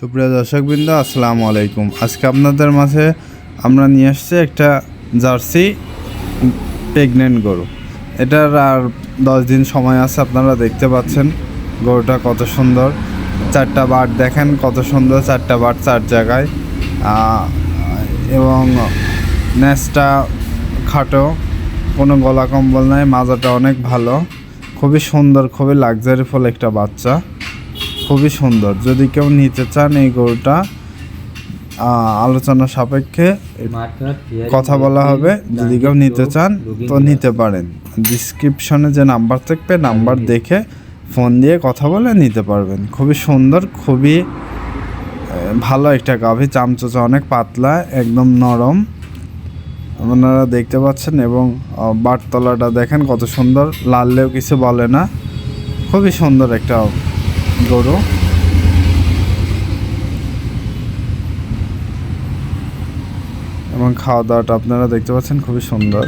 সুপ্রিয় দর্শকবৃন্দ, আসসালামু আলাইকুম। আজকে আপনাদের মাঝে আমরা নিয়ে আসছি একটা জার্সি প্রেগনেন্ট গরু। এটার আর দশ দিন সময় আছে, আপনারা দেখতে পাচ্ছেন। গরুটা কত সুন্দর। চারটা বাট দেখেন কত সুন্দর, চারটা বাট চার জায়গায়। এবং ন্যাসটা খাটো, কোনো গলা কম্বল নাই, মাজাটা অনেক ভালো। খুবই সুন্দর, খুবই লাক্সারিফুল একটা বাচ্চা। খুবই সুন্দর। যদি কেউ নিতে চান এই গরুটা আলোচনা সাপেক্ষে কথা বলা হবে। যদি কেউ নিতে চান তো নিতে পারেন। ডিসক্রিপশনে যে নাম্বার থাকবে নাম্বার দেখে ফোন দিয়ে কথা বলে নিতে পারবেন। খুবই সুন্দর খুবই ভালো একটা গাভী। চামচোচা অনেক পাতলা একদম নরম। আপনারা দেখতে পাচ্ছেন এবং আহ, বাটতলাটা দেখেন কত সুন্দর। লাললেও কিছু বলে না। খুবই সুন্দর একটা গরু। এবং খাওয়া দাওয়াটা আপনারা দেখতে পাচ্ছেন খুবই সুন্দর।